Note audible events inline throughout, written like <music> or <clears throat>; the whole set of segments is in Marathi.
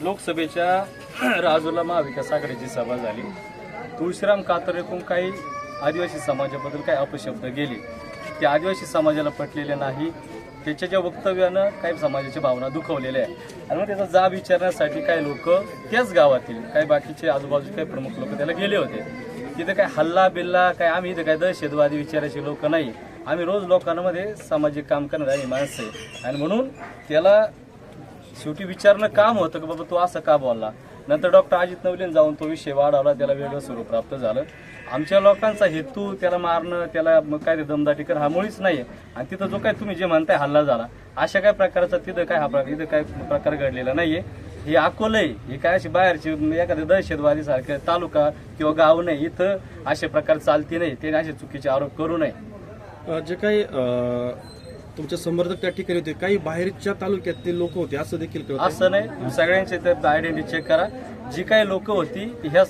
लोकसभेच्या <clears throat> राजूला महाविकास आघाडीची सभा झाली. तुळशीराम कातर काही आदिवासी समाजाबद्दल काही अपशब्द गेले. ते आदिवासी समाजाला पटलेले नाही. त्याच्या ज्या वक्तव्यानं काही समाजाच्या भावना दुखवलेल्या आहे आणि मग त्याचा जाब विचारण्यासाठी काही लोक त्याच गावातील काही बाकीचे आजूबाजूचे काही प्रमुख लोक त्याला गेले होते. तिथं काय हल्ला बिल्ला काय आम्ही इथं काय दहशतवादी विचाराचे लोक नाही. आम्ही रोज लोकांमध्ये सामाजिक काम करणारे आणि माणसं आहे. आणि म्हणून त्याला शेवटी विचारणं काम होतं की बाबा तू असं का बोलला? नंतर डॉक्टर अजित नवलीन जाऊन तो विषय वाढवला त्याला वेगळं स्वरूप प्राप्त झालं. आमच्या लोकांचा हेतू त्याला मारणं त्याला मग काय ते दमदाटी कर हा मुळीच नाही आणि तिथं जो काय तुम्ही जे म्हणताय हल्ला झाला अशा काय प्रकारचा तिथं काय हा प्रकार इथं काय प्रकार घडलेला नाहीये. हे अकोलं आहे हे काय अशी बाहेरची एखाद्या दहशतवादी सारखे तालुका किंवा गाव नाही इथं असे प्रकार चालते नाही. त्याने असे चुकीचे आरोप करू नये. जे काही तुमचे समर्थक त्या ठिकाणी होते. काही बाहेरच्या तालुक्यातले लोक होते असं देखील कळतं असं नाही. सगळ्यांचे आयडेंटिटी चेक करा. जी काही लोक होती ती ह्या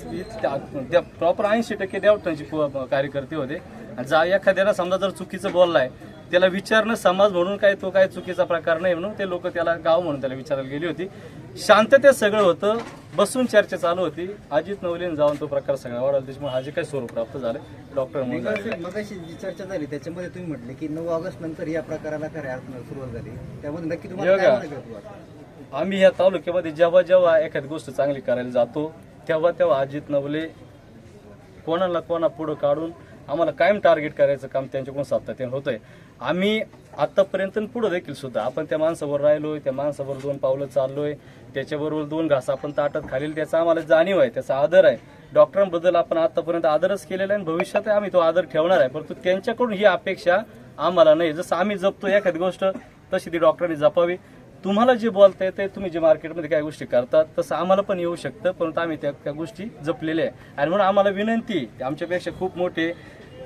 प्रॉपर ऐंशी टक्के देवटांची कार्यकर्ते होते. आणि जा एखाद्याला समजा जर चुकीचं बोललाय त्याला विचारणं समाज म्हणून काय तो काय चुकीचा प्रकार नाही म्हणून ते लोक त्याला गाव म्हणून त्याला विचारायला गेली होती. शांततेत सगळं होतं बसून चर्चा चालू होती. अजित नवलेन जाऊन तो प्रकार सगळा वाढवला. त्याच्यामुळे हा जे काही स्वरूप प्राप्त झालं डॉक्टर. मगाशी जी चर्चा झाली त्याच्यामध्ये तुम्ही म्हटले की नऊ ऑगस्ट नंतर या प्रकाराला खऱ्या अर्थानं सुरुवात झाली. त्यामध्ये नक्की तुम्हाला? आम्ही या तालुक्यामध्ये जेव्हा जेव्हा एखादी गोष्ट चांगली करायला जातो तेव्हा तेव्हा अजित नवले कोणाला कोणा पुढं काढून आम्हाला कायम टार्गेट करायचं काम त्यांच्याकडून सातत्याने होतंय. आम्ही आतापर्यंत पुढे पुढं देखील सुद्धा आपण त्या माणसावर राहिलोय त्या माणसावर दोन पावलं चाललोय त्याच्याबरोबर दोन घास आपण ताटत खालील त्याचा आम्हाला जाणीव आहे त्याचा आदर आहे. डॉक्टरांबद्दल आपण आतापर्यंत आदरच केलेला आहे आणि भविष्यात आम्ही तो आदर ठेवणार आहे. परंतु त्यांच्याकडून ही अपेक्षा आम्हाला नाही. जसं आम्ही जपतो एखादी गोष्ट तशी ती डॉक्टरांनी जपावी. तुम्हाला जे बोलता येते तुम्ही जे मार्केटमध्ये काय गोष्टी करतात तसं आम्हाला पण येऊ शकतं. परंतु आम्ही त्या त्या गोष्टी जपलेल्या आहे. आणि म्हणून आम्हाला विनंती आमच्यापेक्षा खूप मोठे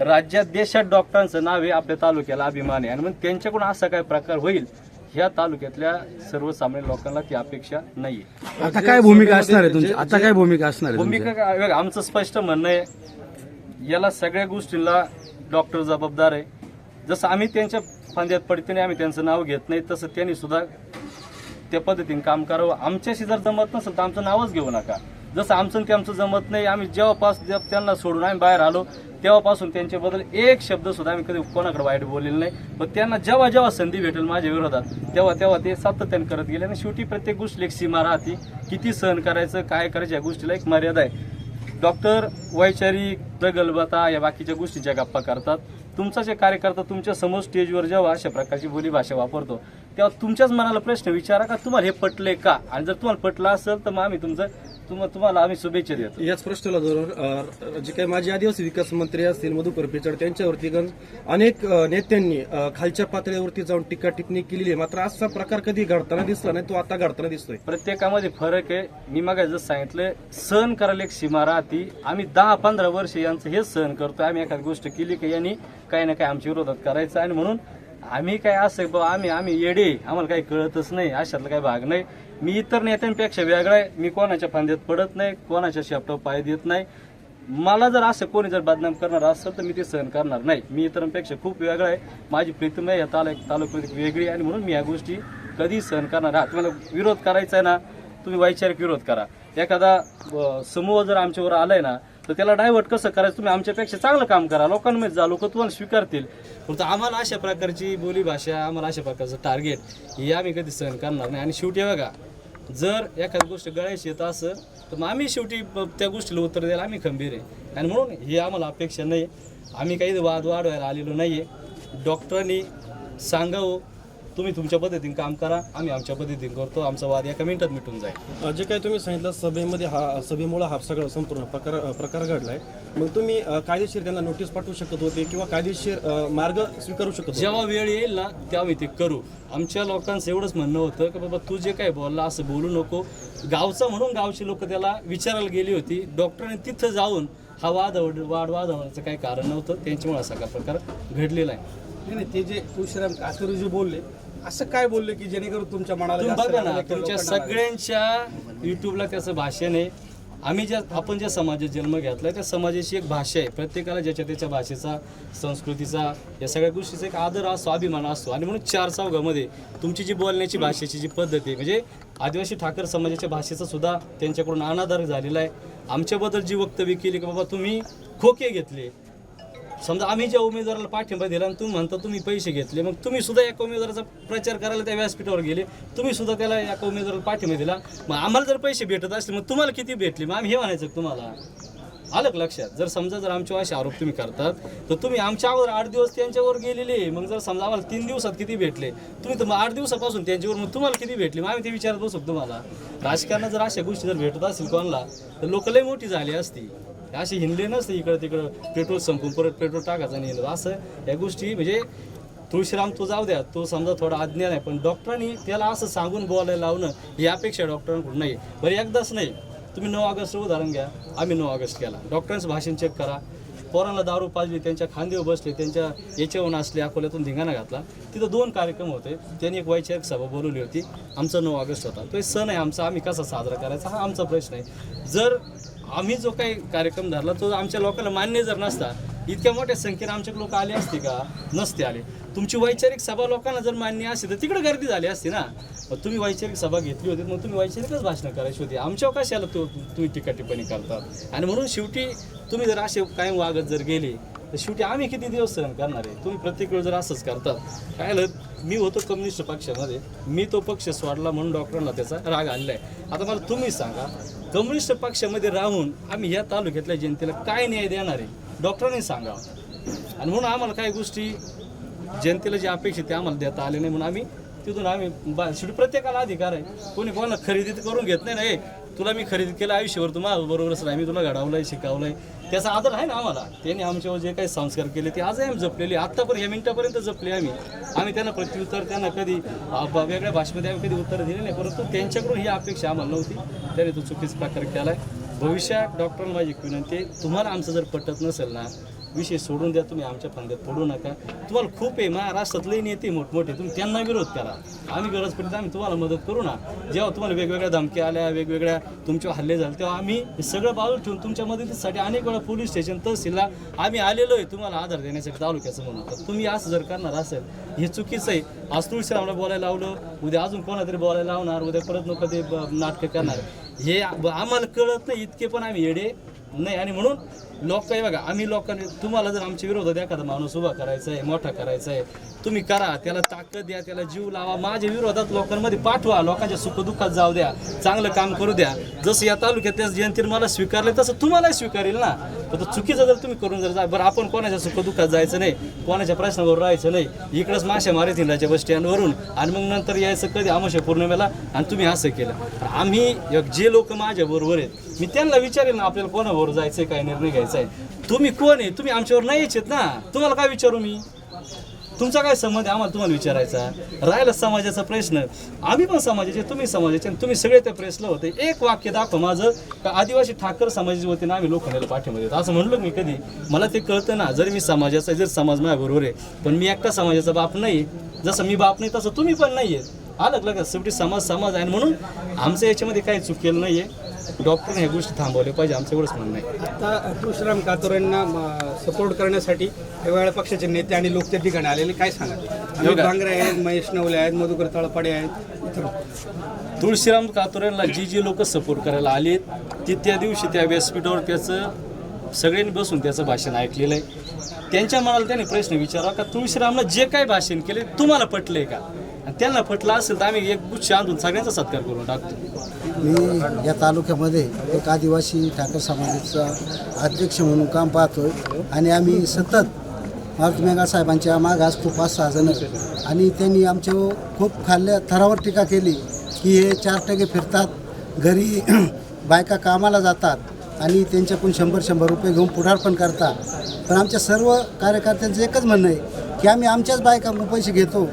राज्यात देशात डॉक्टरांचं नाव आहे आपल्या तालुक्याला अभिमान आहे. आणि मग त्यांच्याकडून असा काय प्रकार होईल ह्या तालुक्यातल्या सर्वसामान्य लोकांना ती अपेक्षा नाहीये. आता काय भूमिका असणार आहे तुमची? आता काय भूमिका असणार आहे? भूमिका काय- आमचं स्पष्ट म्हणणं आहे याला सगळ्या गोष्टींना डॉक्टर जबाबदार आहे. जसं आम्ही त्यांच्या फांद्यात पडते आम्ही त्यांचं नाव घेत नाही तसं त्यांनी सुद्धा त्या पद्धतीने काम करावं. आमच्याशी जर जमत नसेल तर आमचं नावच घेऊ नका. जसं आमचं आणि त्यांचं जमत नाही आम्ही जेव्हापासून जेव्हा त्यांना सोडून आम्ही बाहेर आलो तेव्हापासून त्यांच्याबद्दल एक शब्द सुद्धा कधी कोणाकडे वाईट बोललेलं नाही. पण त्यांना जेव्हा जेव्हा संधी भेटेल माझ्या विरोधात तेव्हा तेव्हा ते सातत्याने करत गेले आणि शेवटी प्रत्येक गोष्टी एक सीमा राहते. किती सहन करायचं काय करायचं या गोष्टीला एक मर्यादा आहे. डॉक्टर वैचारिक प्रगल्भता या बाकीच्या गोष्टीच्या गप्पा करतात तुमचा जे कार्यकर्ता तुमच्यासमोर स्टेजवर जेव्हा अशा प्रकारची बोलीभाषा वापरतो तेव्हा तुमच्याच मनाला प्रश्न विचारा का तुम्हाला हे पटले का? आणि जर तुम्हाला पटलं असेल तर मग आम्ही तुमचं तुम- तुम्हाला आम्ही शुभेच्छा देतो. याच प्रश्नाला अ, जे काही माजी आदिवासी विकास मंत्री असतील मधुकर पिचड त्यांच्यावरती अनेक नेत्यांनी खालच्या पातळीवरती जाऊन टीका टिप्पणी केलेली आहे. मात्र असा प्रकार कधी घडताना दिसला नाही तो आता घडताना दिसतोय. प्रत्येकामध्ये फरक आहे. मी मग जसं सांगितलं सहन करायला एक सीमा राहते. आम्ही दहा पंधरा वर्ष यांचं हेच सहन करतोय. आम्ही एखादी गोष्ट केली की यांनी काही ना काही आमच्या विरोधात करायचं. आणि म्हणून आम्ही काय असं बाबा आम्ही आम्ही येडे. आम्हाला काही कळतच नाही अशातला काही भाग नाही. मी इतर नेत्यांपेक्षा वेगळा आहे. मी कोणाच्या फांद्यात पडत नाही कोणाच्या शेपटावर पाय देत नाही. मला जर असं कोणी जर बदनाम करणार असेल तर मी ते सहन करणार नाही. मी इतरांपेक्षा खूप वेगळा आहे. माझी प्रीतम आहे या तालुक तालुक्यात वेगळी आहे आणि म्हणून मी या गोष्टी कधी सहन करणार हा तुम्हाला विरोध करायचा आहे ना तुम्ही वैचारिक विरोध करा. एखादा समूह जर आमच्यावर आलाय ना तर त्याला डायव्हर्ट कसं करायचं? तुम्ही आमच्यापेक्षा चांगलं काम करा. लोकांमध्ये जा लोक तुम्हाला स्वीकारतील. फक्त आम्हाला अशा प्रकारची बोलीभाषा आम्हाला अशा प्रकारचं टार्गेट हे आम्ही कधी सहन करणार नाही. आणि शेवटी बघा जर एखादी गोष्ट गळायची येत असं तर मग आम्ही शेवटी त्या गोष्टीला उत्तर द्यायला आम्ही खंबीर आहे. आणि म्हणून ही आम्हाला अपेक्षा नाही. आम्ही काही वाद वाढवायला आलेलो नाही आहे डॉक्टरांनी सांगावं तुम्ही तुमच्या पद्धतीने काम करा आम्ही आमच्या पद्धतीने करतो. आमचा वाद एका मिनिटात मिटून जाईल. जे काही तुम्ही सांगितलं सभेमध्ये हा सभेमुळे हा सगळा संपूर्ण प्रकार प्रकार घडलाय. मग तुम्ही कायदेशीर त्यांना नोटीस पाठवू शकत होते किंवा कायदेशीर मार्ग स्वीकारू शकत जेव्हा वेळ येईल ना तेव्हा आम्ही ते करू. आमच्या लोकांचं एवढंच म्हणणं होतं की बाबा तू जे काय बोलला असं बोलू नको. गावचा म्हणून गावची लोक त्याला विचारायला गेली होती. डॉक्टरांनी तिथं जाऊन हा वाद वाद वाद होण्याचं काही कारण नव्हतं. त्यांच्यामुळे असा प्रकार घडलेला आहे. नाही नाही, ते जे तुळशीराम कासुरी जे बोलले असं काय बोलले की जेणेकरून तुमच्या मनाला बघा ना तुमच्या? सगळ्यांच्या युट्यूबला त्याचं भाषण आहे. आम्ही ज्या आपण ज्या समाजात जन्म घेतलाय त्या समाजाची एक भाषा आहे. प्रत्येकाला ज्याच्या त्याच्या भाषेचा संस्कृतीचा या सगळ्या गोष्टीचा एक आदर असतो अभिमान असतो. आणि म्हणून चार चौघामध्ये तुमची जी बोलण्याची भाषेची जी पद्धत आहे म्हणजे आदिवासी ठाकर समाजाच्या भाषेचा सुद्धा त्यांच्याकडून अनादर झालेला आहे. आमच्याबद्दल जी वक्तव्य केली की बाबा तुम्ही खोके घेतले समजा आम्ही ज्या उमेदवाराला पाठिंबा दिला आणि तुम्ही म्हणता तुम्ही पैसे घेतले मग तुम्ही सुद्धा एका उमेदवाराचा प्रचार करायला त्या व्यासपीठावर गेले तुम्ही सुद्धा त्याला एका उमेदवाराला पाठिंबा दिला. मग आम्हाला जर पैसे भेटत असले मग तुम्हाला किती भेटले? मग आम्ही हे म्हणायचं तुम्हाला? आलं लक्षात? जर समजा जर आमच्यावर असे आरोप तुम्ही करतात तर तुम्ही आमच्या अगोदर आठ दिवस त्यांच्यावर गेलेले. मग जर समजा आम्हाला तीन दिवसात किती भेटले? तुम्ही तर मग आठ दिवसापासून त्यांच्यावर मग तुम्हाला किती भेटले? मग आम्ही ते विचारत बसू तुम्हाला? राजकारणात जर अशा गोष्टी जर भेटत असतील कोणाला तर लोक लय मोठी झाली असती. असे हिंडले नसते इकडं तिकडं. पेट्रोल संपून परत पेट्रोल टाकायचं नाही. असं या गोष्टी म्हणजे तुळशीराम तो जाऊ द्या. तो समजा थोडा अज्ञान आहे पण डॉक्टरांनी त्याला असं सांगून बोलायला लावणं ही अपेक्षा डॉक्टरांकडून नाही. बरं एकदाच नाही. तुम्ही नऊ ऑगस्ट उदाहरण घ्या. आम्ही नऊ ऑगस्ट केला. डॉक्टरांचं भाषण चेक करा. पोरांना दारू पाजली त्यांच्या खांदेवर बसले त्यांच्या याच्यावर असले अकोल्यातून धिंगाणा घातला. तिथं दोन कार्यक्रम होते. त्यांनी एक वैचारिक सभा बोलवली होती. आमचा नऊ ऑगस्ट होता. तो सण आहे आमचा. आम्ही कसा साजरा करायचा हा आमचा प्रश्न आहे. जर आम्ही जो काही कार्यक्रम धरला तो आमच्या लोकांना मान्य जर नसता इतक्या मोठ्या संख्येने आमचे लोक आले असते का? नसते आले. तुमची वैचारिक सभा लोकांना जर मान्य असते तर तिकडे गर्दी झाली असते ना? मग तुम्ही वैचारिक सभा घेतली होती मग तुम्ही वैचारिकच भाषणं करायची होती. आमच्यावर कशाला तो तुम्ही टीका टिप्पणी करतात? आणि म्हणून शेवटी तुम्ही जर असे कायम वागत जर गेले तर शेवटी आम्ही किती दिवस सहन करणार आहे? तुम्ही प्रत्येक वेळ जर असंच करतात काय मी होतो कम्युनिस्ट पक्षामध्ये. मी तो पक्ष सोडला म्हणून डॉक्टरांना त्याचा राग आणला आहे आता मला तुम्ही सांगा कम्युनिस्ट पक्षामध्ये राहून आम्ही या तालुक्यातल्या जनतेला काय न्याय देणार आहे? डॉक्टरांनी सांगा आणि म्हणून आम्हाला काही गोष्टी जनतेला जे अपेक्षित ते आम्हाला देता आले नाही म्हणून आम्ही तिथून आम्ही बा शेवटी प्रत्येकाला अधिकार आहे. कोणी कोणाला खरेदी तर करून घेत नाही ना तुला मी खरेदी केलं आयुष्यभर तुम्हाला बरोबरच राही मी तुला घडवलंय आहे त्याचा आदर आहे ना आम्हाला. त्यांनी आमच्यावर जे काही संस्कार केले ते आजही आम्ही जपलेले आत्तापर्यंत या मिनिटापर्यंत जपले आम्ही. आम्ही त्यांना प्रत्युत्तर त्यांना कधी वेगळ्या भाषेमध्ये आम्ही कधी उत्तर दिले नाही परंतु त्यांच्याकडून ही अपेक्षा आम्हाला नव्हती. त्याने तो चुकीचा प्रकार आहे भविष्यात डॉक्टरांना माझी विनंती तुम्हाला आमचं जर पटत नसेल ना विषय सोडून द्या तुम्ही आमच्या फांद्यात पडू नका. तुम्हाला खूप आहे महाराष्ट्रात लई नेते मोठमोठे तुम्ही त्यांना विरोध करा. आम्ही गरज पडली तर आम्ही तुम्हाला मदत करू ना. जेव्हा तुम्हाला वेगवेगळ्या धमक्या आल्या वेगवेगळ्या तुमच्यावर हल्ले झाले तेव्हा आम्ही हे सगळं बाजू ठेवून तुमच्या मदतीसाठी अनेक वेळा पोलीस स्टेशन तहसीलला आम्ही आलेलो आहे. तुम्हाला आधार देण्यासाठी तालुक्याचं म्हणून. तर तुम्ही असं जर करणार असेल हे चुकीचं आहे. आज तुळशीरामला बोलायला लावलं उद्या अजून कोणातरी बोलायला लावणार उद्या परत नको ते ब- नाटकं करणार. हे आम्हाला कळत नाही इतके पण आम्ही येडे नाही आणि म्हणून लोक काही बघा आम्ही लोकांनी तुम्हाला जर आमच्या विरोधात एखादा माणूस उभा करायचा आहे मोठा करायचा आहे तुम्ही करा त्याला ताकद द्या त्याला जीव लावा. माझ्या विरोधात लोकांमध्ये पाठवा लोकांच्या सुखदुःखात जाऊ द्या चांगलं काम करू द्या. जसं या तालुक्यात त्या जनतेने मला स्वीकारलं तसं तुम्हालाही स्वीकारेल ना. तर चुकीचं जर तुम्ही करून जर जा बरं आपण कोणाच्या सुखदुःखात जायचं नाही कोणाच्या प्रश्नावर राहायचं नाही इकडंच माश्या मारे राजा बस स्टँडवरून आणि मग नंतर यायचं कधी आमोशा पौर्णिमेला आणि तुम्ही असं केलं. आम्ही एक जे लोक माझ्याबरोबर आहेत मी त्यांना विचारेन आपल्याला कोणावर जायचंय काय निर्णय घ्यायचा आहे. तुम्ही कोण आहे? तुम्ही आमच्यावर नाही यायचेत ना. तुम्हाला काय विचारू मी? तुमचा काय संबंध आहे? आम्हाला तुम्हाला विचारायचा. राहिला समाजाचा प्रश्न. आम्ही पण समाजाचे तुम्ही समाजाचे आणि तुम्ही सगळे त्या प्रेसला होते. एक वाक्य दाखव माझं. का आदिवासी ठाकर समाजाच्या वतीनं आम्ही लोखंडाला पाठीमध्ये देतो असं म्हणलो मी कधी. मला ते कळतं ना. जर मी समाजाचा आहे, जर समाज माझ्या बरोबर आहे पण मी एकटा समाजाचा बाप नाही. जसं मी बाप नाही तसं तुम्ही पण नाही आहे आलं लग शेवटी समाज समाज आहे. म्हणून आमचं याच्यामध्ये काही चुकेलं नाही आहे डॉक्टरने ह्या गोष्टी थांबवल्या पाहिजे आमचं एवढंच म्हणणं आहे. आता तुळशीराम कातोरेंना सपोर्ट करण्यासाठी वेगवेगळ्या पक्षाचे नेते आणि लोक त्या ठिकाणी आलेले काय सांगा. भांगरे आहेत महेश नवले आहेत मधुकर तळपाडे आहेत इतर. तुळशीराम कातोरेंना जी जी लोक सपोर्ट करायला आली ती त्या दिवशी त्या व्यासपीठावर त्याचं सगळ्यांनी बसून त्याचं भाषण ऐकलेलं आहे. त्यांच्या मनाला त्यांनी प्रश्न विचारा का तुळशीरामनं जे काही भाषण केले तुम्हाला पटलंय का? आणि त्यांना पटलं असेल तर आम्ही एक गुच्छ आणून सगळ्यांचा सत्कार करून टाकतो. मी या तालुक्यामध्ये एक आदिवासी ठाकर समाजाचा अध्यक्ष म्हणून काम पाहतोय आणि आम्ही सतत मारुती मेघा साहेबांच्या मागास असतो पाच सहा जण. आणि त्यांनी आमच्या खूप खाल्ल्या थरावर टीका केली की हे चार टक्के फिरतात घरी <clears throat> बायका कामाला जातात आणि त्यांच्याकडून शंभर शंभर रुपये घेऊन पुढारपण करतात. पण आमच्या सर्व कार्यकर्त्यांचं एकच म्हणणं आहे की आम्ही आमच्याच बायकांकडून पैसे घेतो.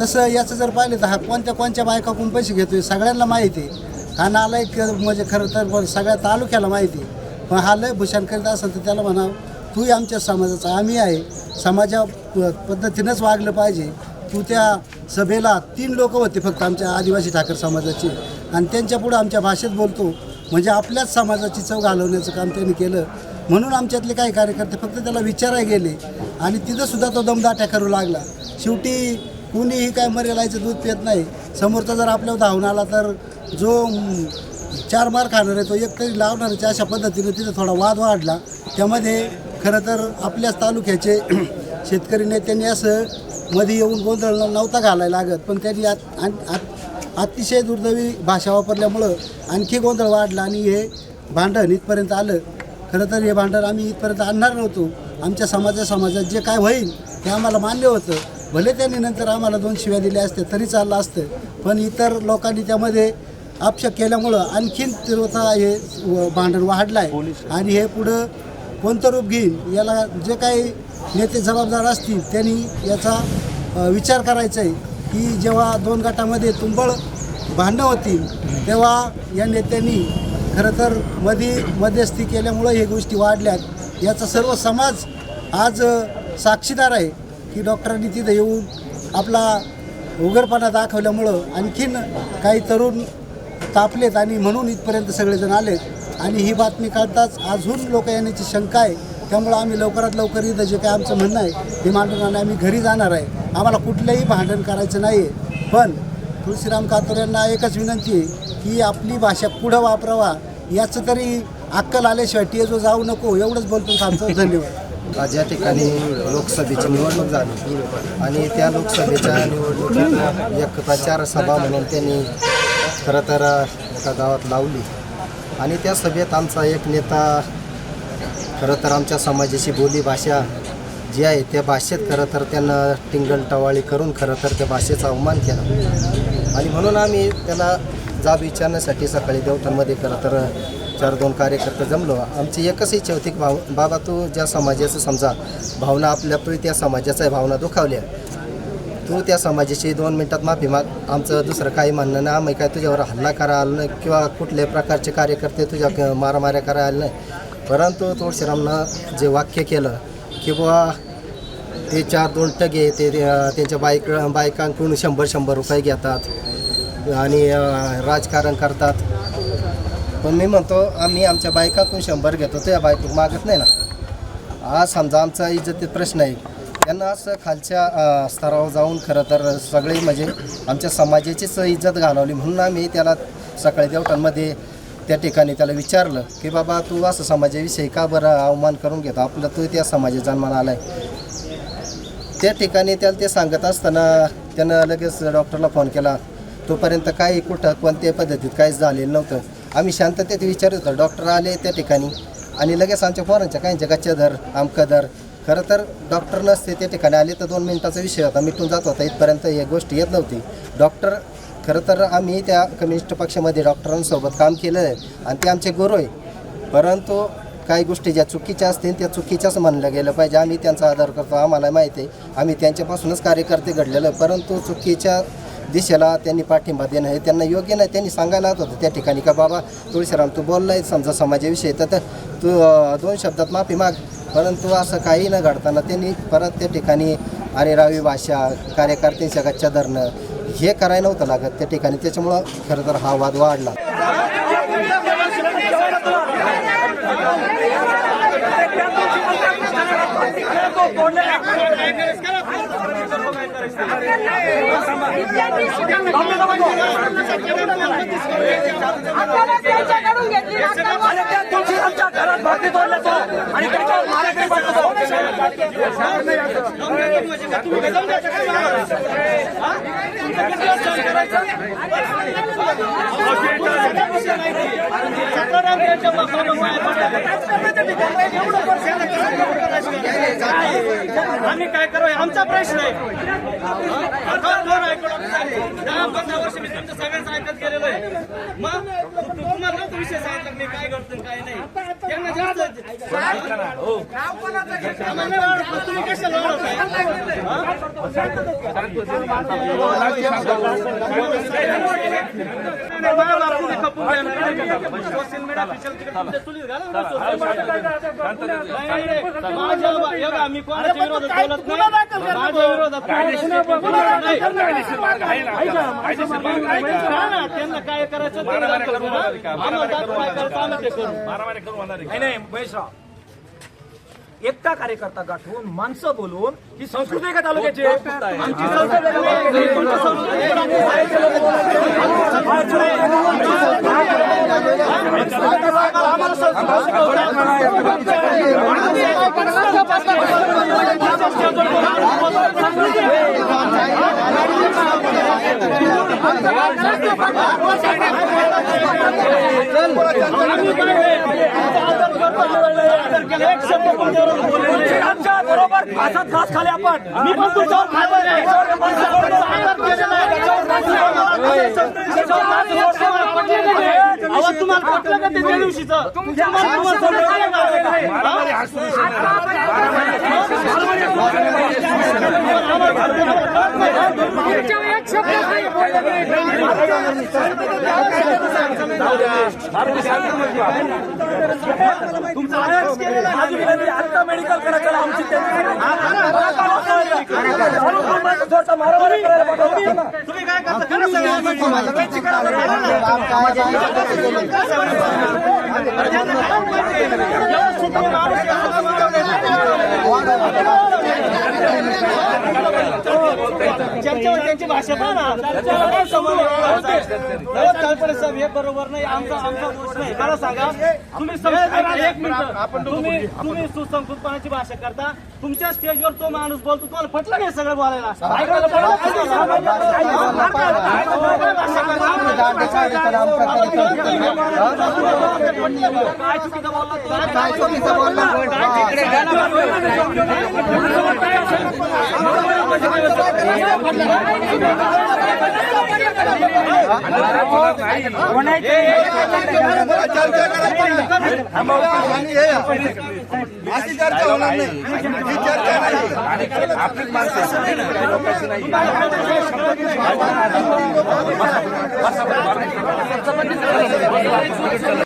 तसं याचं जर पाहिलं तर हा कोणत्या कोणत्या बायकाकडून पैसे घेतोय सगळ्यांना माहिती आहे. हा नालायक म्हणजे खरं तर सगळ्या तालुक्याला माहिती आहे. पण हा लय भूषण करीत असेल तर त्याला म्हणावं तूही आमच्या समाजाचा आम्ही आहे. समाजा प- पद्धतीनंच वागलं पाहिजे. तू त्या सभेला तीन लोक होते फक्त आमच्या आदिवासी ठाकर समाजाचे. आणि त्यांच्या पुढं आमच्या भाषेत बोलतो. म्हणजे आपल्याच समाजाची चव घालवण्याचं काम त्यांनी केलं. म्हणून आमच्यातले काही कार्यकर्ते फक्त त्याला विचारायला गेले. आणि तिथंसुद्धा तो दमदाट्या करू लागला. शेवटी कुणीही काय मरेलायचं दूध पित नाही. समोरचा जर आपल्यावर धावून आला तर जो चार मार खाणार आहे तो एक तरी लावणारच अशा पद्धतीने तिथं थोडा वाद वाढला. त्यामध्ये खरं तर आपल्याच तालुक्याचे <clears throat> शेतकरी नेत्यांनी असं मध्ये येऊन गोंधळ नव्हता घालायला लागत. पण त्यांनी आत- आत- अतिशय दुर्दैवी भाषा वापरल्यामुळं आणखी गोंधळ वाढला आणि हे भांडण इथपर्यंत आलं. खरं तर हे भांडण आम्ही इथपर्यंत आणणार नव्हतो. आमच्या समाजा समाजात जे काय होईल ते आम्हाला मान्य होतं. भले त्यांनी नंतर आम्हाला दोन शिव्या दिल्या असते तरी चाललं असतं. पण इतर लोकांनी त्यामध्ये अपशक केल्यामुळं आणखीन तीव्रता हे व- भांडण वाढलं आहे आणि हे पुढं कोणतं रूप घेईन याला जे काही नेते जबाबदार असतील त्यांनी याचा विचार करायचा आहे की जेव्हा दोन गटामध्ये तुंबळ भांडणं होतील तेव्हा या नेत्यांनी खरं तर मधी मध्यस्थी केल्यामुळं हे गोष्टी वाढल्यात. याचा सर्व समाज आज साक्षीदार आहे. की डॉक्टरांनी तिथं येऊन आपला उघडपणा दाखवल्यामुळं आणखीन काही तरुण तापलेत आणि म्हणून इथपर्यंत सगळेजण आलेत. आणि ही बातमी कळताच अजून लोक येण्याची शंका आहे. त्यामुळं आम्ही लवकरात लवकर इथं जे काय आमचं म्हणणं आहे ते मांडून आम्ही घरी जाणार आहे. आम्हाला कुठलंही भांडण करायचं नाही आहे पण तुळशीराम कातोर यांना एकच विनंती आहे की आपली भाषा पुढं वापरावा. याचं तरी अक्कल आल्याशिवाय टी जो जाऊ नको एवढंच बोलतो थांबतो धन्यवाद. आज या ठिकाणी लोकसभेची निवडणूक झाली. आणि त्या लोकसभेच्या निवडणुकीत एक प्रचार सभा म्हणून त्यांनी खरं तर एका गावात लावली. आणि त्या सभेत आमचा एक नेता खरं तर आमच्या समाजाची बोलीभाषा जी आहे त्या भाषेत खरं तर त्यांना टिंगल टवाळी करून खरं तर त्या भाषेचा अवमान केला. आणि म्हणून आम्ही त्याला जाब विचारण्यासाठी सकाळी देवतांमध्ये खरं तर चार दोन कार्यकर्ते जमलो. आमची एकच इच्छा होती की भाव बाबा तू ज्या समाजाचं समजा भावना आपल्या तू त्या समाजाच्या भावना दुखावल्या. तू त्या समाजाची दोन मिनटात माफी माग. आमचं दुसरं काही म्हणणं नाही. आम्ही काय तुझ्यावर हल्ला करा आलं नाही किंवा कुठल्याही प्रकारचे कार्यकर्ते तुझ्या मारामाऱ्या करा आले नाही. परंतु तुळशीरामनं जे वाक्य केलं की बुवा ते चार दोन टगे ते त्यांच्या बाईक बायकांकडून शंभर शंभर रुपये घेतात आणि राजकारण करतात. पण मी म्हणतो आम्ही आमच्या बायकाकडून शंभर घेतो त्या बायको मागत नाही ना. आज समजा आमचा इज्जतीत प्रश्न आहे. त्यांना असं खालच्या स्तरावर जाऊन खरं तर सगळे म्हणजे आमच्या समाजाचीच इज्जत घालवली म्हणून आम्ही त्याला सकाळी देवटांमध्ये त्या ठिकाणी त्याला विचारलं की बाबा तू असं समाजाविषयी का बरं अवमान करून घेतो? आपलं तू त्या समाजात जन्माला आहे त्या ठिकाणी त्याला ते सांगत असताना त्यानं लगेच डॉक्टरला फोन केला. तोपर्यंत काही कुठं कोणत्याही पद्धतीत काहीच झालेलं नव्हतं. आम्ही शांततेत विचारत होतो डॉक्टर आले त्या ठिकाणी. आणि लगेच आमच्या पोरांच्या काहींच्या गच्च्या धर आमकं धर खरं तर डॉक्टर नसते त्या ठिकाणी. आले तर दोन मिनिटाचा विषय होता. मिटून जात होता. इथपर्यंत हे गोष्ट येत नव्हती. डॉक्टर खरं तर आम्ही त्या कम्युनिस्ट पक्षामध्ये डॉक्टरांसोबत काम केलं आहे. आणि ते आमचे गुरु आहे. परंतु काही गोष्टी ज्या चुकीच्या असतील त्या चुकीच्याच म्हणलं गेलं पाहिजे. आम्ही त्यांचा आदर करतो. आम्हाला माहिती आहे. आम्ही त्यांच्यापासूनच कार्यकर्ते घडलेलं परंतु चुकीच्या दिशेला त्यांनी पाठिंबा देणं हे त्यांना योग्य नाही. त्यांनी सांगायला होतं त्या ठिकाणी का बाबा तुळशीराम तू बोललाय समजा समाजाविषयी तर तू दोन शब्दात माफी माग. परंतु असं काही न घडताना त्यांनी परत त्या ठिकाणी अरे रावी भाषा कार्यकर्त्यांच्या गच्च्या धरणं हे करायला नव्हतं लागत. त्या ठिकाणी त्याच्यामुळं खरं तर हा वाद वाढला. आणि त्या महाराष्ट्र घरात भाकरी तोडल्या आणि त्याच्यावर मारामारी आम्ही काय करू आमचा प्रश्न आहे. दहा पंधरा वर्ष मी तुमचं सगळ्यांचं ऐकत गेलेलो आहे. मग तुम्हाला विषय सांगितलं मी काय करतो काय नाही. त्यांना हो. हा? हे कोणाच्या विरोधात बोलत नाही माझ्या विरोधात. हा काय करायचं ते दाखवू ना. आम्हाला दाखवू काय करायचं आम्ही ते करू नाही नाही महेशराव एकटा कार्यकर्ता गाठवून माणसं बोलवून ही। संस्कृती आहे का तालुक्याची आमची संस्कृती आहे. म्हणजे आमच्या बरोबर फासात घास खाली आपण मी पण तुमच्यावर खातो तुम्हाला पटलं का त्या दिवशीचं तुम्हाला तुम्हाला समजलं आता मेडिकल करायचं आमची तुम्ही काय करता ज्यांच्यावर त्यांची भाषा तळपडे साहेब हे बरोबर नाही आमचा आमचा दोष नाही मला सांगा तुम्ही एक मिनिट तुम्ही तुम्ही सुसंस्कृतपणाची भाषा करता तुमच्या स्टेजवर तो माणूस बोलतो तुम्हाला पटलं नाही सगळं बोलायला ऐकायला पटलं काय चुकीचं बोलला तो? काय चुकीचं बोलला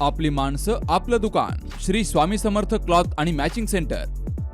आपली माणसं आपलं दुकान श्री स्वामी समर्थ क्लॉथ आणि मॅचिंग सेंटर